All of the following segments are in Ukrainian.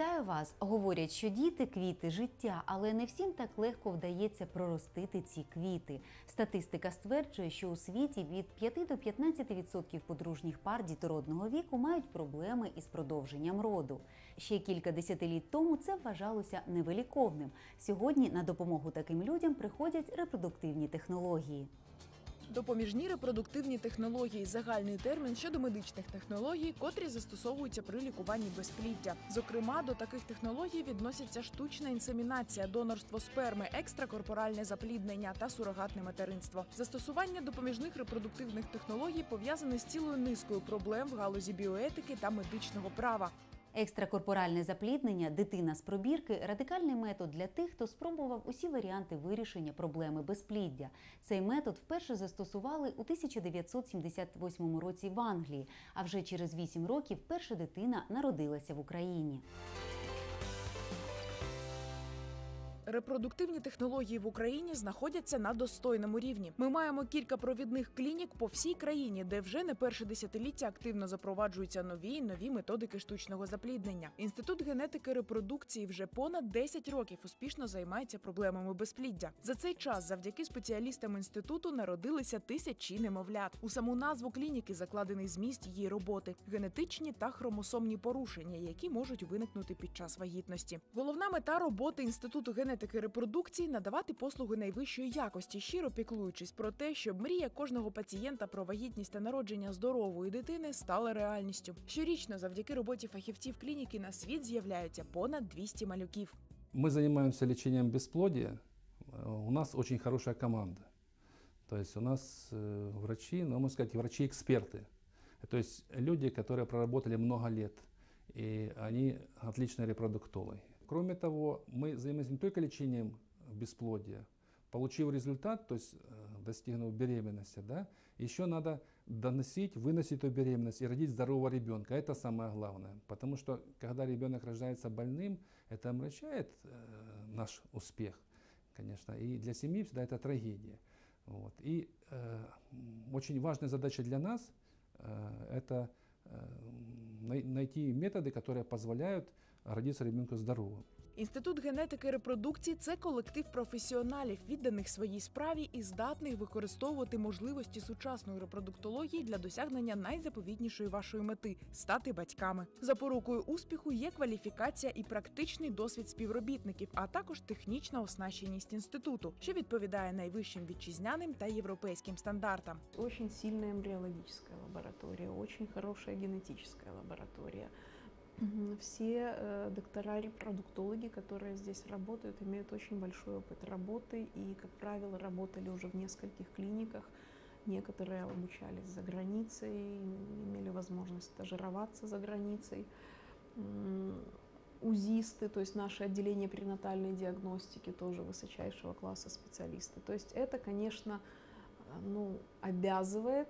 Вітаю вас! Говорять, що діти квіти життя, але не всім так легко вдається проростити ці квіти. Статистика стверджує, що у світі від 5 до 15% подружніх пар дітородного віку мають проблеми із продовженням роду. Ще кілька десятиліть тому це вважалося невиліковним. Сьогодні на допомогу таким людям приходять репродуктивні технології. Допоміжні репродуктивні технології загальний термін щодо медичних технологій, котрі застосовуються при лікуванні безпліддя. Зокрема, до таких технологій відносяться штучна інсемінація, донорство сперми, екстракорпоральне запліднення та сурогатне материнство. Застосування допоміжних репродуктивних технологій пов'язане з цілою низкою проблем в галузі біоетики та медичного права. Екстракорпоральне запліднення, дитина з пробірки радикальний метод для тих, хто спробував усі варіанти вирішення проблеми безпліддя. Цей метод вперше застосували у 1978 році в Англії, а вже через 8 років перша дитина народилася в Україні. Репродуктивні технології в Україні знаходяться на достойному рівні. Ми маємо кілька провідних клінік по всій країні, де вже не перше десятиліття активно запроваджуються нові й нові методики штучного запліднення. Інститут генетики репродукції вже понад 10 років успішно займається проблемами безпліддя. За цей час, завдяки спеціалістам інституту, народилися тисячі немовлят. У саму назву клініки закладений зміст її роботи генетичні та хромосомні порушення, які можуть виникнути під час вагітності. Головна мета роботи інституту генетики репродукції надавати послуги найвищої якості, щиро піклуючись про те, щоб мрія кожного пацієнта про вагітність та народження здорової дитини стала реальністю. Щорічно, завдяки роботі фахівців клініки, на світ з'являються понад 200 малюків. Мы занимаемся лечением бесплодия. Э, У нас очень хорошая команда. То есть у нас э, врачи, ну, можно сказать, врачи-эксперты. То есть люди, которые проработали много лет, и они отличные репродуктологи. Кроме того, мы занимаемся не только лечением бесплодия, получив результат, то есть э, достигнув беременности, да, еще надо доносить, выносить эту беременность и родить здорового ребенка. Это самое главное. Потому что когда ребенок рождается больным, это омрачает э, наш успех, конечно. И для семьи всегда это трагедия. Вот. И э, очень важная задача для нас э, это э, най- найти методы, которые позволяют родиться ребенку здоровым. Інститут генетики репродукції це колектив професіоналів, відданих своїй справі і здатних використовувати можливості сучасної репродуктології для досягнення найзаповітнішої вашої мети стати батьками. Запорукою успіху є кваліфікація і практичний досвід співробітників, а також технічна оснащеність інституту, що відповідає найвищим вітчизняним та європейським стандартам. Очень сильная эмбриологическая лаборатория, очень хорошая генетическая лаборатория. Все э, доктора-репродуктологи, которые здесь работают, имеют очень большой опыт работы и, как правило, работали уже в нескольких клиниках. Некоторые обучались за границей, имели возможность стажироваться за границей. УЗИсты, то есть наше отделение пренатальной диагностики, тоже высочайшего класса специалисты. То есть это, конечно, э, ну, обязывает,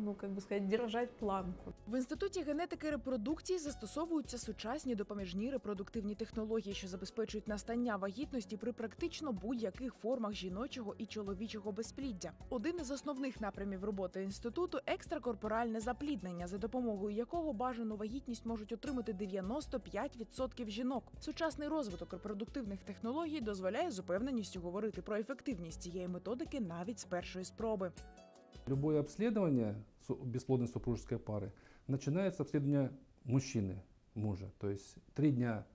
ну, как бы сказать, держать планку. В інституті генетики репродукції застосовуються сучасні допоміжні репродуктивні технології, що забезпечують настання вагітності при практично будь-яких формах жіночого і чоловічого безпліддя. Один із основних напрямів роботи інституту екстракорпоральне запліднення, за допомогою якого бажану вагітність можуть отримати 95% жінок. Сучасний розвиток репродуктивних технологій дозволяє з упевненістю говорити про ефективність цієї методики навіть з першої спроби. Любое обследование бесплодной супружеской пары начинается с обследования мужчины, мужа. То есть три дня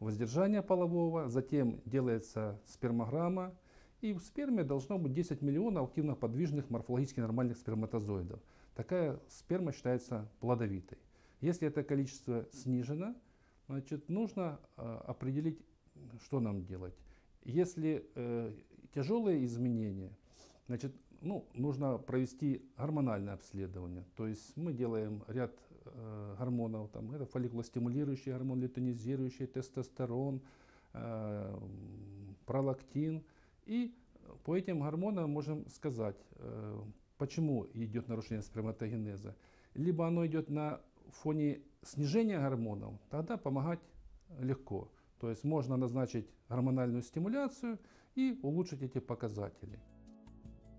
воздержания полового, затем делается спермограмма, и в сперме должно быть 10 миллионов активно подвижных морфологически нормальных сперматозоидов. Такая сперма считается плодовитой. Если это количество снижено, значит, нужно э, определить, что нам делать. Если э, тяжелые изменения, Значит, ну, нужно провести гормональное обследование. То есть мы делаем ряд э, гормонов, там, это фолликулостимулирующий гормон, лютонизирующий, тестостерон, э, пролактин. И по этим гормонам можем сказать, э, почему идет нарушение сперматогенеза. Либо оно идет на фоне снижения гормонов, тогда помогать легко. То есть можно назначить гормональную стимуляцию и улучшить эти показатели.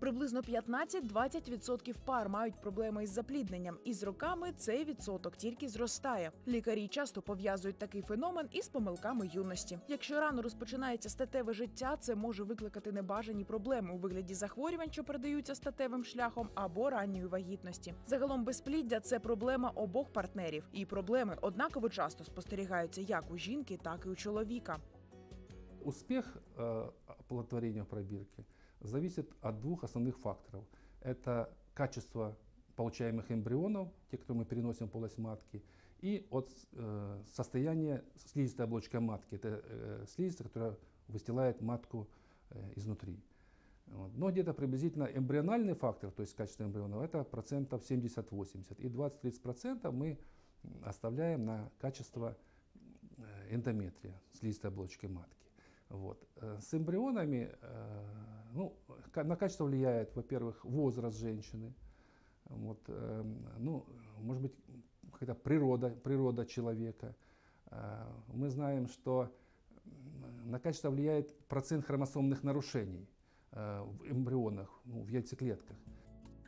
Приблизно 15-20% пар мають проблеми із заплідненням, і з роками цей відсоток тільки зростає. Лікарі часто пов'язують такий феномен із помилками юності. Якщо рано розпочинається статеве життя, це може викликати небажані проблеми у вигляді захворювань, що передаються статевим шляхом, або ранньої вагітності. Загалом безпліддя це проблема обох партнерів, і проблеми однаково часто спостерігаються як у жінки, так і у чоловіка. Успех э, оплодотворения в пробирке зависит от двух основных факторов. Это качество получаемых эмбрионов, те, которые мы переносим в полость матки, и от э, состояния слизистой оболочки матки. Это э, слизистая, которая выстилает матку э, изнутри. Вот. Но где-то приблизительно эмбриональный фактор, то есть качество эмбрионов, это процентов 70-80. И 20-30 процентов мы оставляем на качество э, эндометрия, слизистой оболочки матки. Вот. Э, С эмбрионами э, ну, на качество влияет, во-первых, возраст женщины, вот, эм, ну, может быть, какая-то природа, природа человека. Э, Мы знаем, что на качество влияет процент хромосомных нарушений э, в эмбрионах, ну, в яйцеклетках.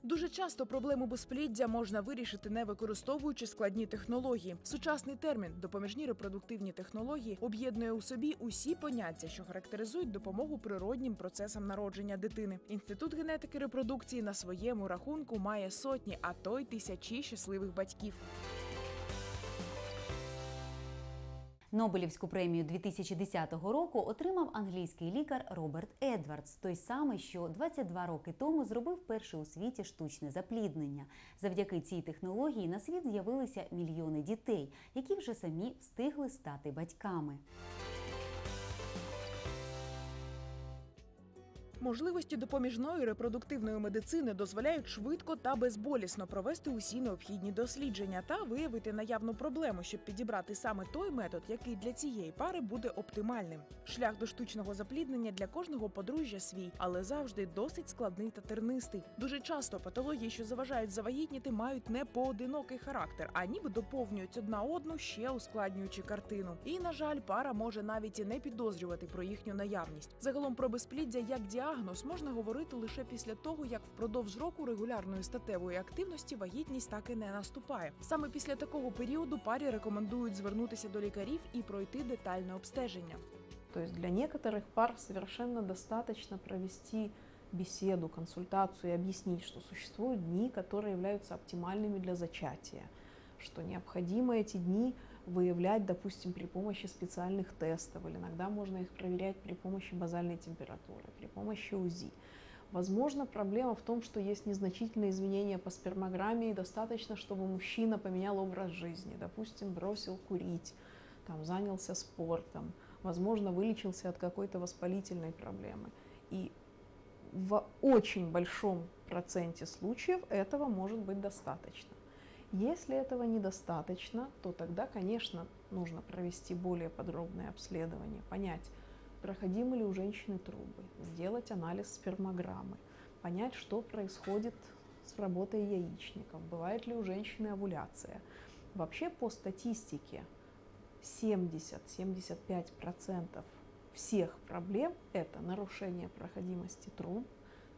Дуже часто проблему безпліддя можна вирішити, не використовуючи складні технології. Сучасний термін допоміжні репродуктивні технології об'єднує у собі усі поняття, що характеризують допомогу природнім процесам народження дитини. Інститут генетики репродукції на своєму рахунку має сотні, а то й тисячі щасливих батьків. Нобелівську премію 2010 року отримав англійський лікар Роберт Едвардс, той самий, що 22 роки тому зробив перше у світі штучне запліднення. Завдяки цій технології на світ з'явилися мільйони дітей, які вже самі встигли стати батьками. Можливості допоміжної репродуктивної медицини дозволяють швидко та безболісно провести усі необхідні дослідження та виявити наявну проблему, щоб підібрати саме той метод, який для цієї пари буде оптимальним. Шлях до штучного запліднення для кожного подружжя свій, але завжди досить складний та тернистий. Дуже часто патології, що заважають завагітніти, мають не поодинокий характер, а ніби доповнюють одна одну, ще ускладнюючи картину. І на жаль, пара може навіть і не підозрювати про їхню наявність. Загалом про безпліддя як діагноз можна говорити лише після того, як впродовж року регулярної статевої активності вагітність так і не наступає. Саме після такого періоду парі рекомендують звернутися до лікарів і пройти детальне обстеження. То есть для некоторых пар совершенно достаточно провести беседу, консультацию и объяснить, что существуют дни, которые являются оптимальными для зачатия, что необходимо эти дни выявлять, допустим, при помощи специальных тестов, или иногда можно их проверять при помощи базальной температуры, при помощи УЗИ. Возможно, проблема в том, что есть незначительные изменения по спермограмме, и достаточно, чтобы мужчина поменял образ жизни, допустим, бросил курить, там, занялся спортом, возможно, вылечился от какой-то воспалительной проблемы. И в очень большом проценте случаев этого может быть достаточно. Если этого недостаточно, то тогда, конечно, нужно провести более подробное обследование, понять, проходимы ли у женщины трубы, сделать анализ спермограммы, понять, что происходит с работой яичников, бывает ли у женщины овуляция. Вообще по статистике 70-75% всех проблем – это нарушение проходимости труб,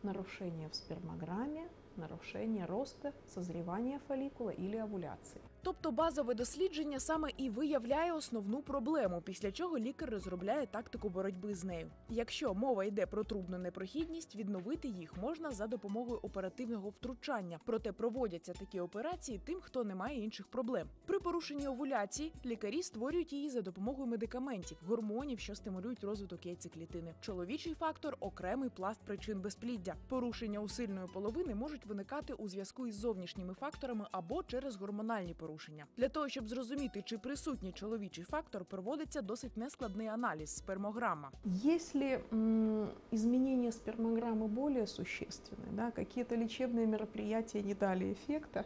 нарушение в спермограмме, нарушение роста, созревания фолликула или овуляции. Тобто базове дослідження саме і виявляє основну проблему, після чого лікар розробляє тактику боротьби з нею. Якщо мова йде про трубну непрохідність, відновити їх можна за допомогою оперативного втручання. Проте проводяться такі операції тим, хто не має інших проблем. При порушенні овуляції лікарі створюють її за допомогою медикаментів, гормонів, що стимулюють розвиток яйцеклітини. Чоловічий фактор окремий пласт причин безпліддя. Порушення усильної половини можуть виникати у зв'язку із зовнішніми факторами або через гормональні порушення. Для того щоб зрозуміти, чи присутній чоловічий фактор, проводиться досить нескладний аналіз спермограма. Если м, изменения спермограммы более существенны, да, какие-то лечебные мероприятия не дали эффекта,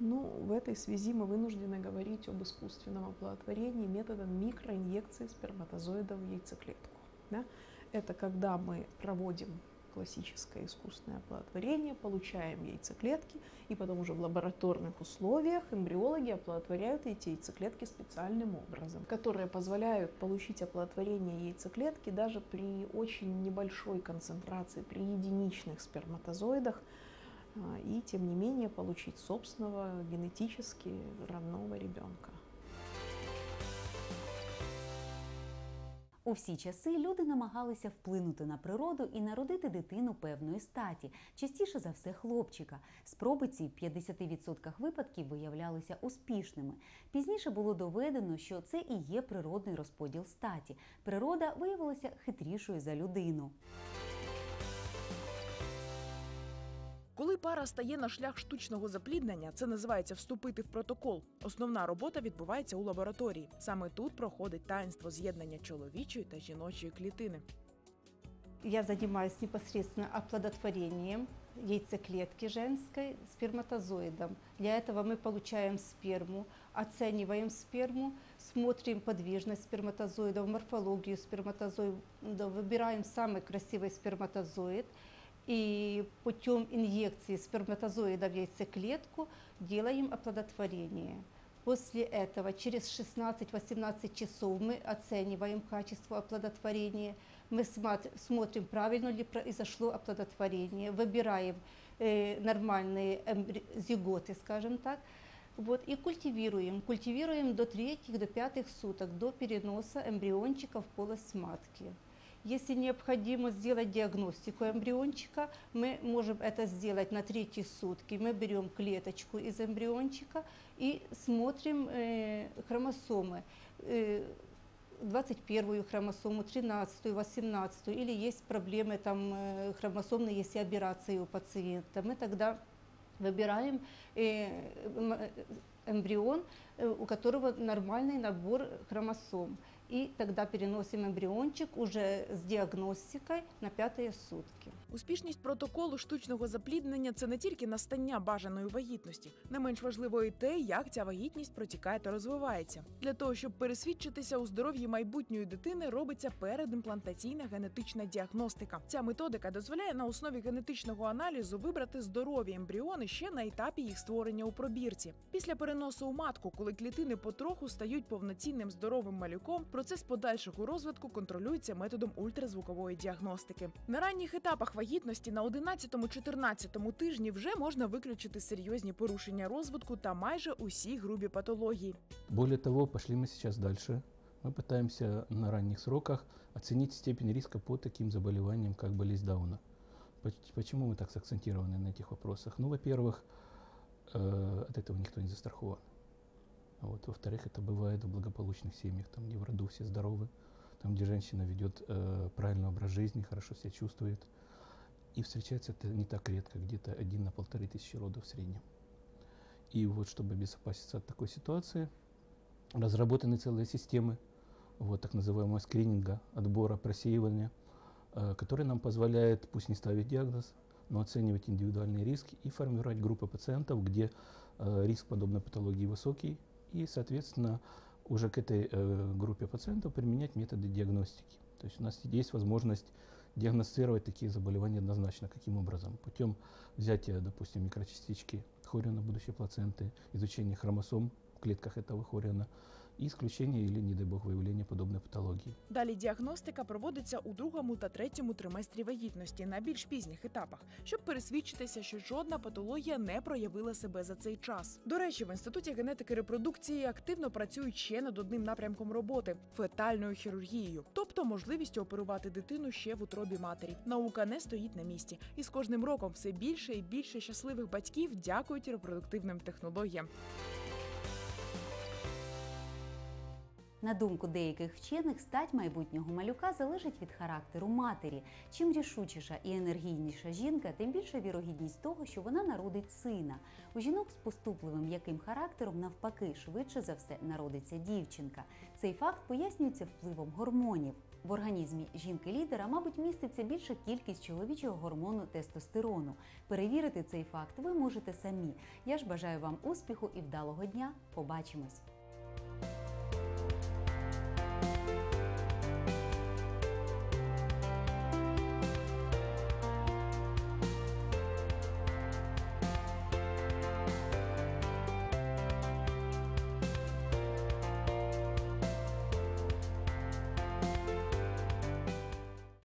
ну, в этой связи мы вынуждены говорить об искусственном оплодотворении методом микроинъекции сперматозоидов в яйцеклетку. Да. Это когда мы проводим классическое искусственное оплодотворение, получаем яйцеклетки, и потом уже в лабораторных условиях эмбриологи оплодотворяют эти яйцеклетки специальным образом, которые позволяют получить оплодотворение яйцеклетки даже при очень небольшой концентрации, при единичных сперматозоидах, а, и тем не менее получить собственного генетически родного ребенка. У всі часи люди намагалися вплинути на природу і народити дитину певної статі, частіше за все хлопчика. Спроби ці в 50% випадків виявлялися успішними. Пізніше було доведено, що це і є природний розподіл статі. Природа виявилася хитрішою за людину. Коли пара стає на шлях штучного запліднення, це називається вступити в протокол. Основна робота відбувається у лабораторії. Саме тут проходить таїнство з'єднання чоловічої та жіночої клітини. Я занимаюсь непосредственно оплодотворением яйцеклетки женской сперматозоидом. Для этого мы получаем сперму, оцениваем сперму, смотрим подвижность сперматозоидов, морфологию сперматозоидов, выбираем самый красивый сперматозоид и путем инъекции сперматозоида в яйцеклетку делаем оплодотворение. После этого через 16-18 часов мы оцениваем качество оплодотворения, мы смотрим, правильно ли произошло оплодотворение, выбираем э, нормальные эмбри- зиготы, скажем так, вот, и культивируем. Культивируем до третьих, до пятых суток, до переноса эмбриончика в полость матки. Если необходимо сделать диагностику эмбриончика, мы можем это сделать на третьи сутки. Мы берем клеточку из эмбриончика и смотрим э, хромосомы. Э, 21 хромосому, 13, 18, или есть проблемы там э, хромосомные, если операции у пациента. Мы тогда выбираем э, э, эмбрион, у которого нормальный набор хромосом. И тогда переносим эмбриончик уже с диагностикой на пятые сутки. Успішність протоколу штучного запліднення це не тільки настання бажаної вагітності, не менш важливо і те, як ця вагітність протікає та розвивається. Для того щоб пересвідчитися у здоров'ї майбутньої дитини, робиться передімплантаційна генетична діагностика. Ця методика дозволяє на основі генетичного аналізу вибрати здорові ембріони ще на етапі їх створення у пробірці. Після переносу у матку, коли клітини потроху стають повноцінним здоровим малюком, процес подальшого розвитку контролюється методом ультразвукової діагностики. На ранніх етапах вагітності на 11-14 тижні вже можна виключити серйозні порушення розвитку та майже усі грубі патології. Более того, пошли мы сейчас дальше. Мы пытаемся на ранних сроках оценить степень риска по таким заболеваниям, как болезнь Дауна. Поч- Почему мы так сакцентированы на этих вопросах? Ну, во-первых, э, от этого никто не застрахован. Вот. Во-вторых, это бывает в благополучных семьях, там, где в роду все здоровы, там, где женщина ведет э, правильный образ жизни, хорошо себя чувствует. И встречается это не так редко, где-то один на полторы тысячи родов в среднем. И вот, чтобы обезопаситься от такой ситуации, разработаны целые системы вот, так называемого скрининга, отбора, просеивания, э, которые нам позволяют, пусть не ставить диагноз, но оценивать индивидуальные риски и формировать группы пациентов, где э, риск подобной патологии высокий, и, соответственно, уже к этой э, группе пациентов применять методы диагностики. То есть у нас есть возможность диагностировать такие заболевания однозначно. Каким образом? Путем взятия, допустим, микрочастички хориона будущей плаценты, изучения хромосом в клетках этого хориона и исключения или, не дай бог, выявления подобной патологии. Далі діагностика проводиться у другому та третьому триместрі вагітності на більш пізніх етапах, щоб пересвідчитися, що жодна патологія не проявила себе за цей час. До речі, в інституті генетики репродукції активно працюють ще над одним напрямком роботи фетальною хірургією, тобто можливістю оперувати дитину ще в утробі матері. Наука не стоїть на місці, і з кожним роком все більше і більше щасливих батьків дякують репродуктивним технологіям. На думку деяких вчених, стать майбутнього малюка залежить від характеру матері. Чим рішучіша і енергійніша жінка, тим більша вірогідність того, що вона народить сина. У жінок з поступливим яким характером, навпаки, швидше за все народиться дівчинка. Цей факт пояснюється впливом гормонів. В організмі жінки-лідера, мабуть, міститься більша кількість чоловічого гормону тестостерону. Перевірити цей факт ви можете самі. Я ж бажаю вам успіху і вдалого дня. Побачимось!